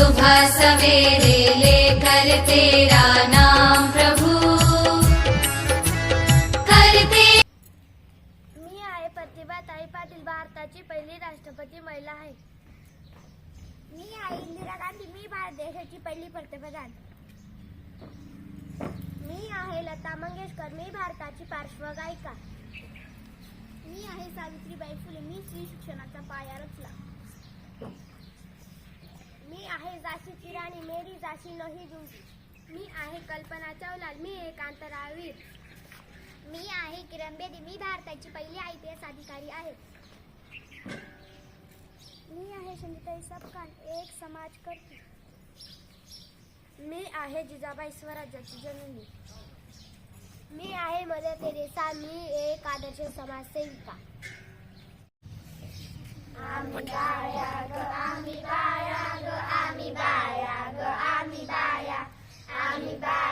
सुबह सवेरे लेकर तेरा नाम प्रभु। करते मी आहे प्रतिभा ताई पाटील भारताची पहिली राष्ट्रपती महिला आहे. मी आहे इंदिरा गांधी मी भारत देशाची पहिली पंतप्रधान. मी आहे लता मंगेशकर मी भारताची पार्श्वगायिका मी आहे सावित्रीबाई फुले मी स्त्री शिक्षणाचा पाया रचला मी आहे झाशीची राणी मेरी जाशी नाही जिंकली मी आहे कल्पना चावला मी एक अंतराळवीर मी आहे किरण बेदी मी भारताची पहिली आय पी एस अधिकारी आहे. मी आहे संगीताई सपकाळ एक समाजकर्ती. मी आहे जिजाबाई स्वराज्याची जननी. मी आहे मदर तेरेसा मी एक आदर्श समाजसेविका. Johnny Bad.